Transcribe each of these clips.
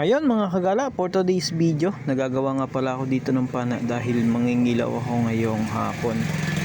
Ayun mga kagala, for today's video, nagagawa nga pala ako dito ng pana dahil mangingilaw ako ngayong hapon.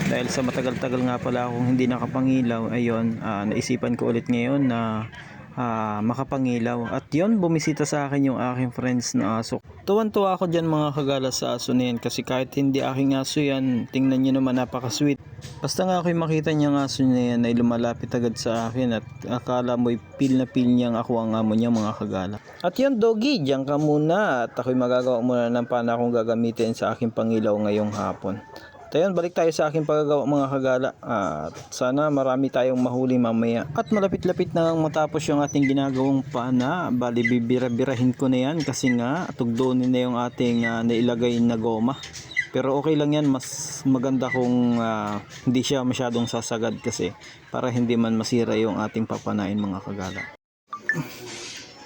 Dahil sa matagal-tagal nga pala akong hindi nakapangilaw, ayun, ah, naisipan ko ulit ngayon na ah, makapangilaw. At yon bumisita sa akin yung aking friends na aso. Tuwan-tuwa ako dyan mga kagala sa aso na yan kasi kahit hindi aking aso yan, tingnan nyo naman napaka-sweet. Basta nga ako'y makita niya ng aso na yan ay lumalapit agad sa akin at akala mo'y pil na pil niyang ako ang amo niya mga kagala. At yun doggy, diyan ka muna at ako'y magagawa muna ng paano akong gagamitin sa aking pangilaw ngayong hapon. At ayun, balik tayo sa aking paggagawa mga kagala. At sana marami tayong mahuli mamaya. At malapit-lapit na matapos yung ating ginagawang pana. Bali, bibira-birahin ko na yan kasi nga tugdonin na yung ating ah, nailagay na goma. Pero okay lang yan, mas maganda kung ah, hindi siya masyadong sasagad kasi para hindi man masira yung ating papanain mga kagala.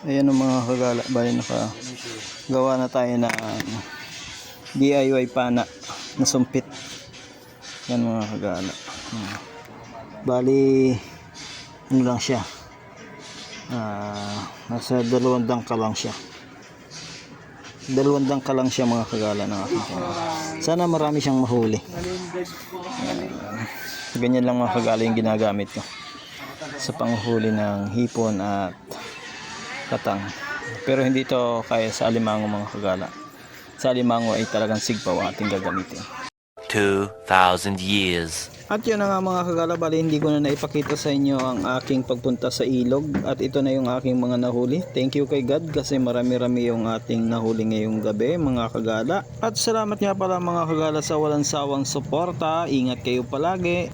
Ayan ang mga kagala, bali naka gawa na tayo na ano, DIY pana na sumpit. Yan mga kagala. Bali, ano lang siya. Ah, nasa dalawang dangka lang siya. Dalawang dangka lang siya mga kagala ng aking pana. Sana marami siyang mahuli. Ah, ganyan lang mga kagala yung ginagamit ko sa panghuli ng hipon at katang. Pero hindi to kaya sa alimango mga kagala. Sa alimango ay talagang sigpaw ang ating gagamitin. 2,000 years At yun na nga mga kagala, bali hindi ko na naipakita sa inyo ang aking pagpunta sa ilog at ito na yung aking mga nahuli. Thank you kay God kasi marami-rami yung ating nahuli ngayong gabi mga kagala. At salamat nga pala mga kagala sa walang sawang suporta. Ingat kayo palagi.